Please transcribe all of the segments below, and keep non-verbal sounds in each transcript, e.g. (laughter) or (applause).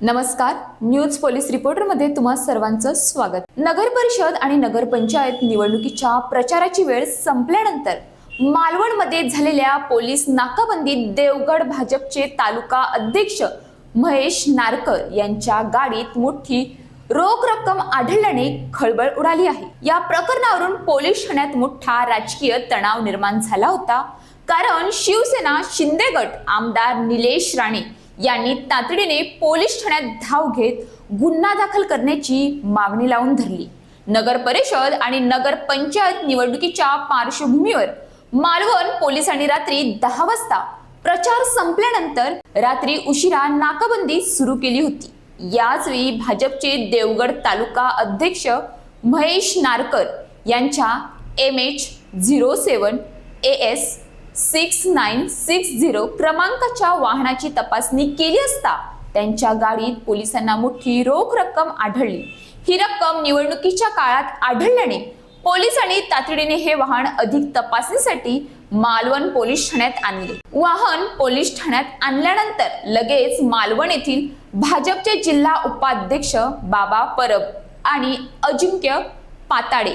नमस्कार news police रिपोर्टरमध्ये तुम्हा सर्वांचं स्वागत. नगर परिषद आणि नगरपंचायत निवडणुकीच्या प्रचाराची वेळ संपल्यानंतर मालवणमध्ये झालेल्या पोलीस नाकाबंदीत देवगड भाजपचे तालुका अध्यक्ष महेश नारकर यांच्या गाडीत मोठी रोख रक्कम आढळल्याने खळबळ उडाली आहे. या प्रकरणावरून पोलीस ठाण्यात मोठा राजकीय तणाव निर्माण झाला होता. कारण शिवसेना शिंदे गट आमदार निलेश राणे यांनी तातडीने पोलीस ठाण्यात धाव घेत गुन्हा दाखल करण्याची मागणी लावून धरली. नगर परिषद आणि नगर पंचायत निवडणुकीच्या पार्श्वभूमीवर मालवण पोलिसांनी रात्री दहा वाजता प्रचार संपल्यानंतर रात्री उशिरा नाकाबंदी सुरू केली होती. याचवेळी भाजपचे देवगड तालुका अध्यक्ष महेश नारकर यांच्या M H zero seven A S six nine six zero क्रमांकाच्या वाहनाची तपासणी केली असता त्यांच्या गाडीत पोलिसांना मोठी रोख रक्कम आढळली. ही रक्कम निवडणुकीच्या काळात आढळल्याने पोलिसांनी तातडीने हे वाहन अधिक तपासणीसाठी मालवण पोलीस ठाण्यात आणले. वाहन पोलीस ठाण्यात आणल्यानंतर लगेच मालवण येथील भाजपचे जिल्हा उपाध्यक्ष बाबा परब आणि अजिंक्य पाताडे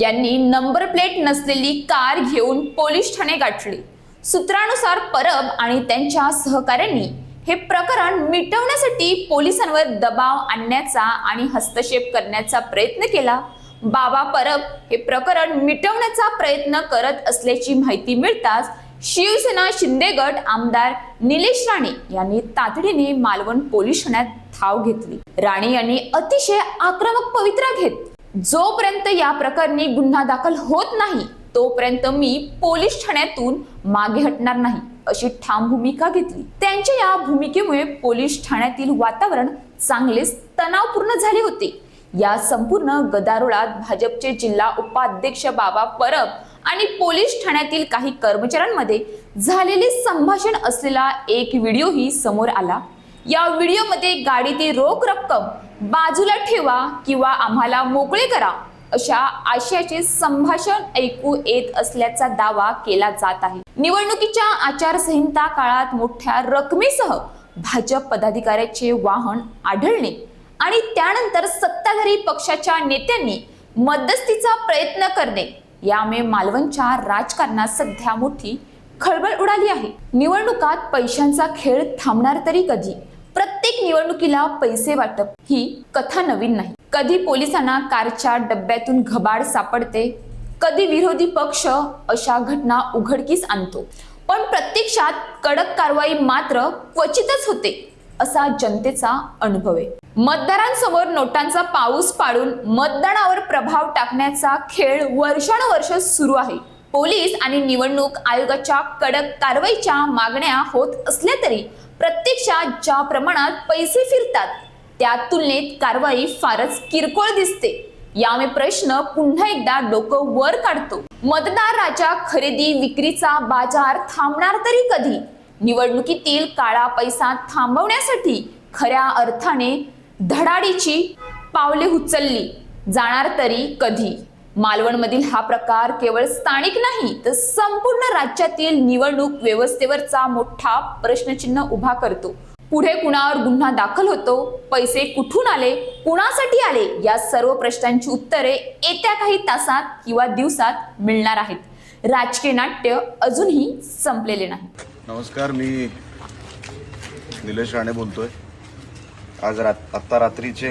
यांनी नंबर प्लेट नसलेली कार घेऊन पोलीस ठाणे गाठले. सूत्रानुसार परब आणि त्यांच्या सहकाऱ्यांनी हे प्रकरण मिटवण्यासाठी पोलिसांवर दबाव आणण्याचा आणि हस्तक्षेप करण्याचा प्रयत्न केला. बाबा परब हे प्रकरण मिटवण्याचा प्रयत्न करत असल्याची माहिती मिळताच शिवसेना शिंदे गट आमदार निलेश राणे यांनी तातडीने मालवण पोलीस ठाण्यात धाव घेतली. राणे यांनी अतिशय आक्रमक पवित्रा घेत जोपर्यंत या प्रकरणी गुन्हा दाखल होत नाही तोपर्यंत मी पोलीस ठाण्यातून मागे हटणार नाही अशी ठाम भूमिका घेतली. त्यांच्या या भूमिकेमुळे पोलीस ठाण्यातील वातावरण चांगलेच तणावपूर्ण झाले होते. या संपूर्ण गदारोळात भाजपचे जिल्हा उपाध्यक्ष बाबा परब आणि पोलीस ठाण्यातील काही कर्मचाऱ्यांमध्ये झालेले संभाषण असलेला एक व्हिडिओही समोर आला. या व्हिडिओमध्ये गाडीतील रोख रक्कम बाजूला ठेवा किंवा आम्हाला मोकळे करा. अशा आशयाचे संभाषण ऐकू येत असल्याचा दावा केला जात आहे. निवडणुकीच्या आचारसंहिता काळात मोठ्या रकमेसह भाजप पदाधिकाऱ्याचे वाहन आढळणे आणि त्यानंतर सत्ताधारी पक्षाच्या नेत्यांनी मध्यस्थीचा प्रयत्न करणे यामुळे मालवणच्या राजकारणात सध्या मोठी खळबळ उडाली आहे. निवडणुकात पैशांचा खेळ थांबणार तरी कधी? प्रत्येक निवडणुकीला पैसे वाटप ही कथा नवीन नाही. कधी पोलिसांना कारच्या डब्यातून घबाड सापडते कधी विरोधी पक्ष अशा घटना उघडकीस आणतो. पण प्रत्यक्षात कडक कारवाई मात्र क्वचितच होते असा जनतेचा अनुभव आहे. मतदारांसमोर नोटांचा पाऊस पाडून मतदानावर प्रभाव टाकण्याचा खेळ वर्षानुवर्ष सुरू आहे. पोलीस आणि निवडणूक आयोगाच्या कडक कारवाईच्या मागण्या होत असल्या तरी प्रत्यक्षात ज्या प्रमाणात पैसे फिरतात त्या तुलनेत कारवाई फारच किरकोळ दिसते. यामुळे प्रश्न पुन्हा एकदा डोकं वर काढतो. मतदाराच्या खरेदी विक्रीचा बाजार थांबणार तरी कधी? निवडणुकीतील काळा पैसा थांबवण्यासाठी खऱ्या अर्थाने धडाडीची पावले उचलली जाणार तरी कधी? मालवणमधील हा प्रकार केवळ स्थानिक नाही तर संपूर्ण राज्यातील निवडणूक व्यवस्थेवरचा मोठा प्रश्नचिन्ह उभा करतो. पुढे कुणावर गुन्हा दाखल होतो पैसे कुठून आले कुणासाठी आले या सर्व प्रश्नांची उत्तरे येत्या काही तासात किंवा दिवसात मिळणार आहेत. राजकीय नाट्य अजूनही संपलेले नाही. नमस्कार मी निलेश राणे बोलतोय. आज रात आत्ता रात्रीचे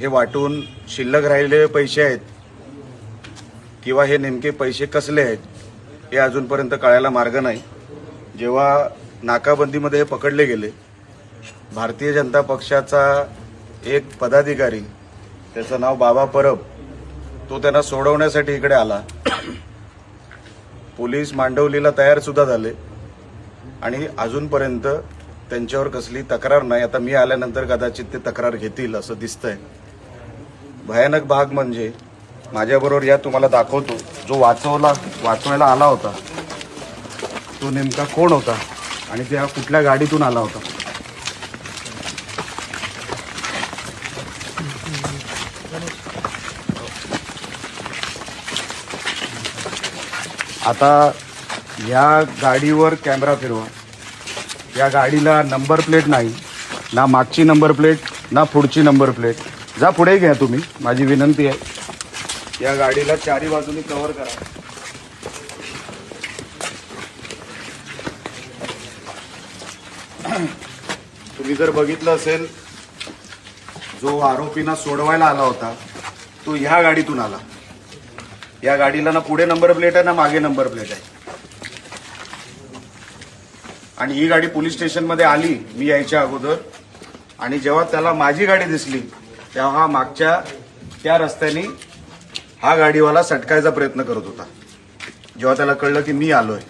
हे वाटून शिल्लक राहिलेले पैसे आहेत किंवा हे नेमके पैसे कसले आहेत हे अजूनपर्यंत कळायला मार्ग नाही. जेव्हा नाकाबंदीमध्ये हे पकडले गेले भारतीय जनता पक्षाचा एक पदाधिकारी त्याचं नाव बाबा परब तो त्यांना सोडवण्यासाठी इकडे आला. पोलीस मांडवलीला तयार सुद्धा झाले. आणि अजूनपर्यंत त्यांच्यावर कसली तक्रार नाही. आता मी आल्यानंतर कदाचित ते तक्रार घेतील असं दिसतंय. भयानक भाग म्हणजे माझ्याबरोबर या तुम्हाला दाखवतो. जो वाचवला वाचवायला आला होता तो नेमका कोण होता आणि त्या कुठल्या गाडीतून आला होता? आता या गाडीवर कॅमेरा फिरवा. या गाडीला नंबर प्लेट नाही ना मागची नंबर प्लेट ना पुढची नंबर प्लेट. जा पुढे घ्या तुम्ही. माझी विनंती आहे. या गाडीला चारी बाजूनी कव्हर करा. तुम्ही जर बघितलं असेल जो आरोपींना सोडवायला आला होता तो ह्या गाडीतून आला. या गाडीला ना पुढे नंबर प्लेट आहे ना मागे नंबर प्लेट आहे. आणि ही गाडी पोलीस स्टेशनमध्ये आली मी यायच्या अगोदर. आणि जेव्हा त्याला माझी गाडी दिसली तेव्हा हा मागच्या त्या रस्त्याने हा गाडीवाला सटकायचा प्रयत्न करत होता. जेव्हा त्याला कळलं की मी आलोय.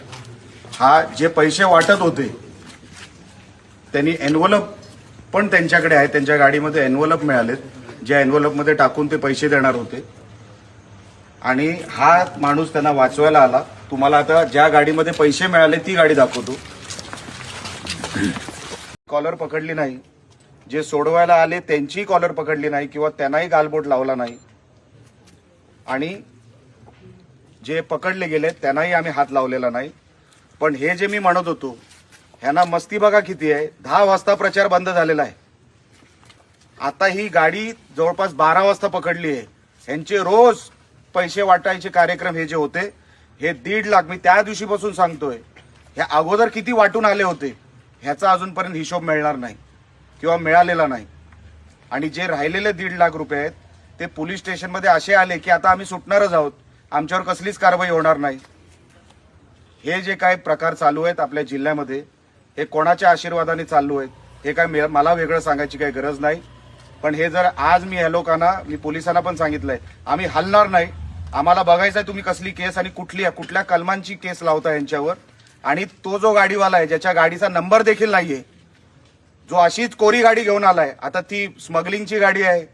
हा जे पैसे वाटत होते त्यांनी एनवलप पण त्यांच्याकडे आहे. त्यांच्या गाडीमध्ये एनवलप मिळालेत. ज्या एनवलपमध्ये टाकून ते पैसे देणार होते. आणि हा माणूस त्यांना वाचवायला आला. तुम्हाला आता ज्या गाडीमध्ये पैसे मिळाले ती गाडी दाखवतो. कॉलर पकडली नाही. जे सोडवायला आले त्यांची कॉलर पकडली नाही किंवा त्यांनाही गालबोट लावला नाही. आणि जे पकडले गेले त्यांनाही आम्ही हात लावलेला नाही. पण हे जे मी म्हणत होतो ह्यांना मस्ती बघा किती आहे. दहा वाजता प्रचार बंद झालेला आहे. आता ही गाडी जवळपास बारा वाजता पकडली आहे. ह्यांचे रोज पैसे वाटायचे कार्यक्रम हे जे होते हे दीड लाख मी त्या दिवशीपासून सांगतोय. ह्या अगोदर किती वाटून आले होते ह्याचा अजूनपर्यंत हिशोब मिळणार नाही. किंवा मिळालेला नाही. आणि जे राहिलेले दीड लाख रुपये आहेत ते पोलीस स्टेशनमध्ये असे आले की आता आम्ही सुटणारच आहोत. आमच्यावर कसलीच कारवाई होणार नाही. हे जे काय प्रकार चालू आहेत आपल्या जिल्ह्यामध्ये हे कोणाच्या आशीर्वादाने चालू आहेत हे काय मला वेगळं सांगायची काही गरज नाही. पण हे जर आज मी ह्या लोकांना मी पोलिसांना पण सांगितलंय आम्ही हलणार नाही. आम्हाला बघायचंय तुम्ही कसली केस आणि कुठली कुठल्या कलमांची केस लावता यांच्यावर. आणि तो जो गाडीवाला आहे ज्याच्या गाडीचा नंबर देखील नाहीये जो अशीच कोरी गाडी घेऊन आलाय आता ती स्मगलिंगची गाडी आहे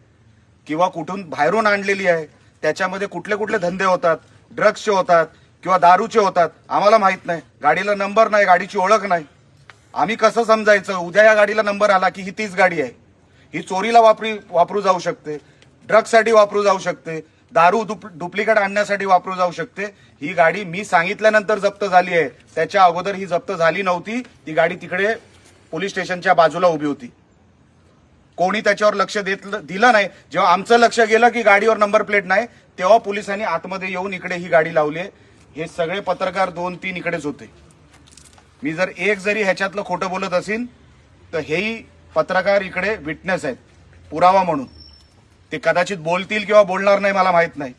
किंवा कुठून बाहेरून आणलेली आहे त्याच्यामध्ये कुठले कुठले धंदे होतात ड्रग्सचे होतात किंवा दारूचे होतात आम्हाला माहीत नाही. गाडीला नंबर नाही गाडीची ओळख नाही. आम्ही कसं समजायचं? उद्या या गाडीला नंबर आला की ही तीच गाडी आहे. ही चोरीला वापरी वापरू जाऊ शकते ड्रग्ससाठी वापरू जाऊ शकते दारू डुप डुप्लिकेट आणण्यासाठी वापरू जाऊ शकते. ही गाडी मी सांगितल्यानंतर जप्त झाली आहे. त्याच्या अगोदर ही जप्त झाली नव्हती. ती गाडी तिकडे पोलीस स्टेशनच्या बाजूला उभी होती. कोणी त्याच्यावर लक्ष देत दिलं नाही. जेव्हा आमचं लक्ष गेलं की गाडीवर नंबर प्लेट नाही तेव्हा पोलिसांनी आतमध्ये येऊन इकडे ही गाडी लावली आहे. हे सगळे पत्रकार दोन तीन इकडेच होते. मी जर एक जरी ह्याच्यातलं खोटं बोलत असेल तर हेही पत्रकार इकडे विटनेस आहेत. पुरावा म्हणून. ते कदाचित बोलतील किंवा बोलणार नाही मला माहीत नाही.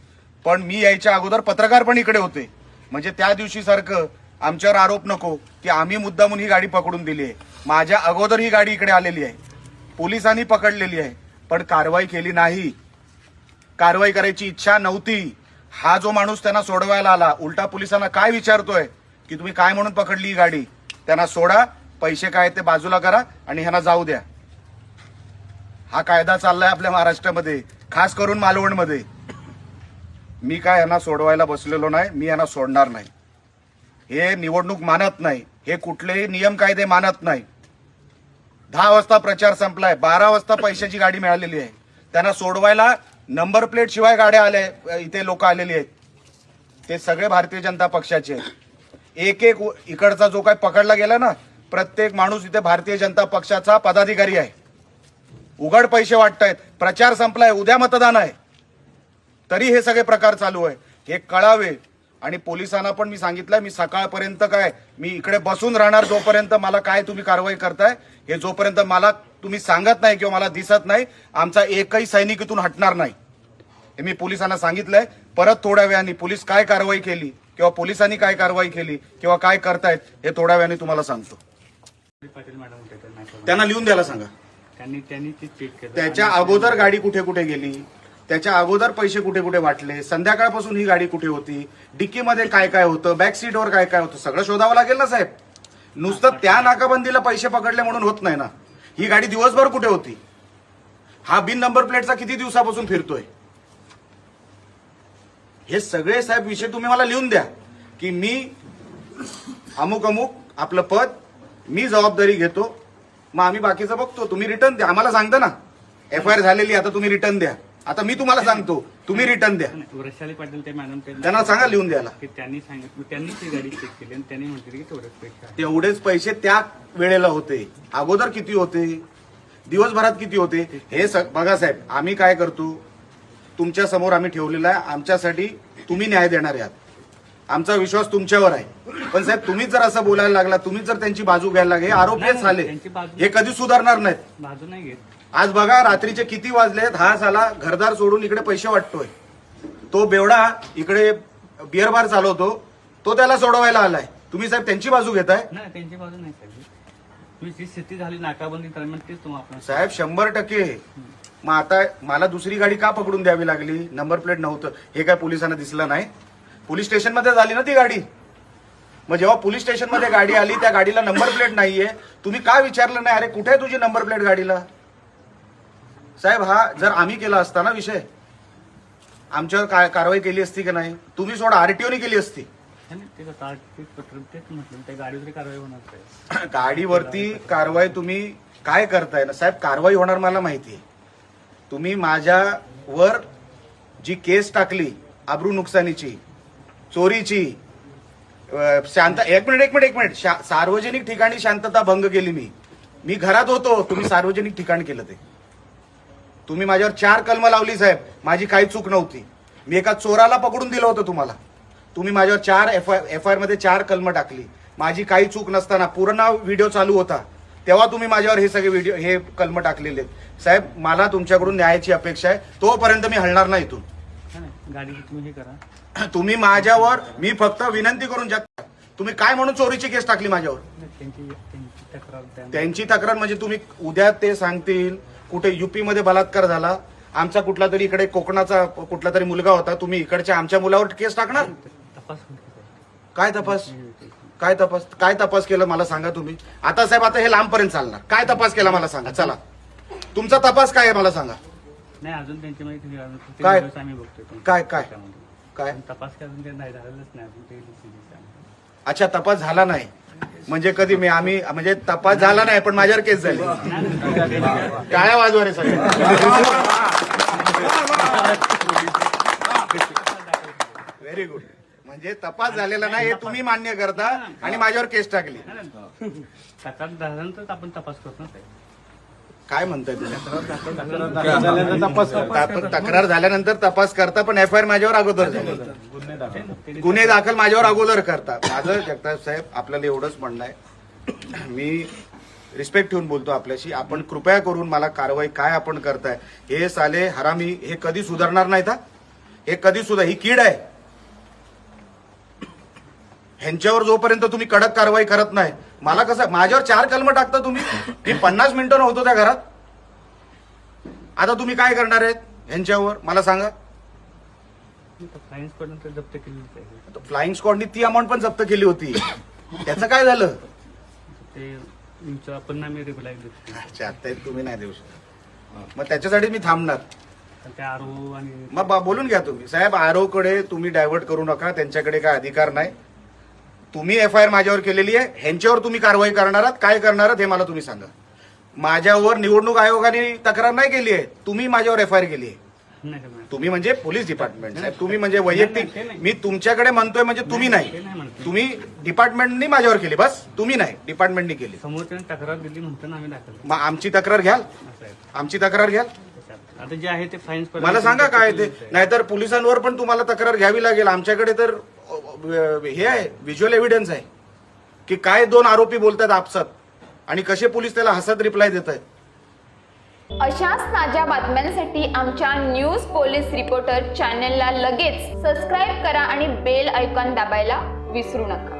पण मी यायच्या अगोदर पत्रकार पण इकडे होते. म्हणजे त्या दिवशी सारखं आमच्यावर आरोप नको की आम्ही मुद्दामून ही गाडी पकडून दिली आहे. माझ्या अगोदर ही गाडी इकडे आलेली आहे. पोलिसांनी पकडलेली आहे पण कारवाई केली नाही. कारवाई करायची इच्छा नव्हती. हा जो माणूस त्यांना सोडवायला आला उलटा पोलिसांना काय विचारतोय की तुम्ही काय म्हणून पकडली ही गाडी? त्यांना सोडा पैसे काय ते बाजूला करा आणि ह्यांना जाऊ द्या. हा कायदा चाललाय आपल्या महाराष्ट्रामध्ये खास करून मालवणमध्ये. मी काय यांना सोडवायला बसलेलो नाही मी यांना सोडणार नाही. हे निवडणूक मानत नाही. हे कुठलेही नियम कायदे मानत नाही. दहा वाजता प्रचार संपलाय बारा वाजता पैशाची गाडी मिळालेली आहे. त्यांना सोडवायला नंबर प्लेट शिवाय गाड्या आल्या इथे लोक आलेली आहेत. ते सगळे भारतीय जनता पक्षाचे आहेत. एक एक इकडचा जो काय पकडला गेला ना प्रत्येक माणूस इथे भारतीय जनता पक्षाचा पदाधिकारी आहे. उघड पैसे वाटतायत. प्रचार संपलाय उद्या मतदान आहे. तरी हे सगळे प्रकार चालू आहे. हे कळावे. आणि पोलिसांना पण मी सांगितलंय मी सकाळपर्यंत काय मी इकडे बसून राहणार जोपर्यंत मला काय तुम्ही कारवाई करताय हे जोपर्यंत मला तुम्ही सांगत नाही किंवा मला दिसत नाही आमचा एकही सैनिक इथून हटणार नाही. हे मी पोलिसांना सांगितलंय. परत थोड्या वेळाने पोलीस काय कारवाई केली किंवा पोलिसांनी काय कारवाई केली किंवा काय करतायत हे थोड्या वेळाने तुम्हाला सांगतो. पाटील मॅडम होते तर नाही त्यांना लिहून द्यायला सांगा. त्यांनी त्यांनी केलं. त्याच्या अगोदर गाडी कुठे कुठे गेली? त्याच्या अगोदर पैसे कुठे कुठे वाटले? संध्याकाळपासून ही गाडी कुठे होती? डिक्कीमध्ये काय काय होतं? बॅक सीटवर काय काय होतं? सगळं शोधावं लागेल ना साहेब. नुसतं त्या नाकाबंदीला पैसे पकडले म्हणून होत नाही ना. ही गाडी दिवसभर कुठे होती? हा बिन नंबर प्लेटचा किती दिवसापासून फिरतोय? हे सगळे साहेब विषय तुम्ही मला लिहून द्या. की मी अमुक अमुक आपलं पद मी जबाबदारी घेतो. मग आम्ही बाकीचं बघतो. तुम्ही रिटर्न द्या. आम्हाला सांगता ना. एफ आय आर झालेली आता तुम्ही रिटर्न द्या. आता मी तुम्हाला सांगतो तुम्ही रिटर्न द्या. वृषाली पाटील ते मॅडम त्यांना सांगा लिहून द्यायला. की त्यांनी सांगितलं त्यांनी ती गाडी चेक केली आणि त्यांनी म्हटलं की तेवढेच पैसे आहे. तेवढेच पैसे त्या वेळेला होते. अगोदर किती होते? दिवसभरात किती होते? हे स- बघा साहेब आम्ही काय करतो? तुमच्यासमोर आम्ही ठेवलेला आहे. आमच्यासाठी तुम्ही न्याय देणार आहात. आमचा विश्वास तुमच्यावर आहे. पण साहेब तुम्हीच जर असं बोलायला लागला तुम्हीच जर त्यांची बाजू घ्यायला लागले हे आरोपीच नाही, झाले. त्यांची बाजू- हे कधी सुधारणार नाहीत. बाजू नाही घेत. आज बघा रात्रीचे किती वाजलेत हा साला घरदार सोडून इकडे पैसे वाटतोय. तो बेवडा इकडे बिअर बार चालवतो. तो त्याला सोडवायला आलाय. तुम्ही साहेब त्यांची बाजू घेताय? नाही त्यांची बाजू नाही साहेब. तुम्ही जी स्थिती झाली नाकाबंदी दरम्यान तेच तुम्हाला साहेब शंभर टक्के. मग आता मला दुसरी गाडी का पकडून द्यावी लागली? नंबर प्लेट नव्हतं. हे काय पोलिसांना दिसलं नाही? पोलीस स्टेशनमध्ये झाली ना ती गाडी? मग जेव्हा पोलीस स्टेशनमध्ये गाडी आली त्या गाडीला नंबर प्लेट नाहीये. तुम्ही का विचारलं नाही? अरे कुठे आहे तुझी नंबर प्लेट गाडीला? साहेब हा जर आम्ही केला असता ना विषय आमच्यावर काय कारवाई केली असती की नाही? तुम्ही सोडा आरटीओने केली असती. (clears throat) गाडीवरती कारवाई तुम्ही काय करताय ना? साहेब कारवाई होणार मला माहिती आहे. तुम्ही माझ्यावर जी केस टाकली आबरू नुकसानीची चोरीची शांत एक मिनिट एक मिनिट एक मिनिट. सार्वजनिक ठिकाणी शांतता भंग केली मी. मी घरात होतो तुम्ही सार्वजनिक ठिकाण केलं ते. तुम्ही माझ्यावर चार कलम लावली साहेब. माझी काही चूक नव्हती. मी एका चोराला पकडून दिलं होतं तुम्हाला. तुम्ही माझ्यावर चार एफ आय एफ आय आरमध्ये चार कलम टाकली. माझी काही चूक नसताना पूर्ण व्हिडिओ चालू होता. तेव्हा तुम्ही माझ्यावर हे सगळे व्हिडिओ हे कलम टाकलेले आहेत. साहेब मला तुमच्याकडून न्यायाची अपेक्षा आहे. तोपर्यंत मी हलणार नाही इथून. गाडीची (clears throat) तुम्ही माझ्यावर मी फक्त विनंती करून जग तुम्ही काय म्हणून चोरीची केस टाकली माझ्यावर? त्यांची तक्रार म्हणजे तुम्ही उद्या ते सांगतील. कुठे युपी मध्ये बलात्कार झाला आमचा कुठला तरी इकडे कोकणाचा कुठला तरी मुलगा होता तुम्ही इकडच्या आमच्या मुलावर केस टाकणार. काय तपास? काय तपास? काय तपास केलं मला सांगा तुम्ही? आता साहेब आता हे लांबपर्यंत चालणार. काय तपास केला मला सांगा? चला. तुमचा तपास काय आहे मला सांगा? नाही अजून त्यांची माहिती काय? काय? काय? तपास अजून नाही झालेलंच नाही. अच्छा तपास झाला नाही. म्हणजे कधी मी आम्ही म्हणजे तपास झाला नाही पण माझ्यावर केस झाली. टाळ्या वाजवा रे सगळे. व्हेरी गुड म्हणजे तपास झालेला नाही हे तुम्ही मान्य करता आणि माझ्यावर केस टाकली. सकाळ झाल्यानंतर आपण तपास करतो ना काय म्हणताय तुम्ही? तप- तक्रार झाल्यानंतर तपास करता पण एफ आय आर माझ्यावर अगोदर झाली. गुन्हे दाखल माझ्यावर अगोदर करता. माझं जगताप साहेब आपल्याला एवढंच म्हणणं आहे. मी रिस्पेक्ट ठेवून बोलतो आपल्याशी. आपण कृपया करून मला कारवाई काय आपण करताय हे साले हरामी हे कधी सुधारणार नाहीत हा? हे कधी सुद्धा ही कीड आहे. ह्यांच्यावर जोपर्यंत तुम्ही कडक कारवाई करत नाही मला कसं माझ्यावर चार कलम टाकता तुम्ही? मी पन्नास मिनिटं नव्हतो त्या घरात. आता तुम्ही काय करणार आहेत ह्यांच्यावर मला सांगा. पडून ते जप्त आहे फ्लाइंग स्क्वॉडनी ती अमाऊंट पण जप्त केली होती. त्याचं काय झालं? ते आपण आम्ही रिप्लाय अच्छा ते तुम्ही नाही देऊ शकत. मग त्याच्यासाठी मी थांबणार. आरो आणि मग बोलून घ्या तुम्ही. साहेब आरोकडे तुम्ही डायव्हर्ट करू नका. त्यांच्याकडे काय अधिकार नाही. तुम्ही एफ आय आर माझ्यावर केलेली आहे ह्यांच्यावर तुम्ही कारवाई करणार आहात काय करणार आहात हे मला तुम्ही सांगा. माझ्यावर निवडणूक आयोगाने तक्रार नाही केली आहे तुम्ही माझ्यावर एफ आय आर केली आहे. तुम्ही म्हणजे पोलीस डिपार्टमेंट साहेब तुम्ही म्हणजे वैयक्तिक मी तुमच्याकडे म्हणतोय म्हणजे तुम्ही नाही तुम्ही डिपार्टमेंटनी माझ्यावर केली बस तुम्ही नाही डिपार्टमेंटनी केली. तक्रार दिली म्हणतो ना आम्ही दाखल केलं. मग आमची तक्रार घ्याल आमची तक्रार घ्याल. आता जे आहे ते फाईन्स मला सांगा काय ते? नाहीतर पोलिसांवर पण तुम्हाला तक्रार घ्यावी लागेल आमच्याकडे तर हे आहे व्हिज्युअल एव्हिडन्स आहे. की काय दोन आरोपी बोलतात आपसात आणि कसे पोलीस त्याला हसत रिप्लाय देत आहेत अशाच ताज्या बातम्यांसाठी आमच्या न्यूज पोलीस रिपोर्टर चॅनेलला लगेच सबस्क्राईब करा आणि बेल ऐकॉन दाबायला विसरू नका.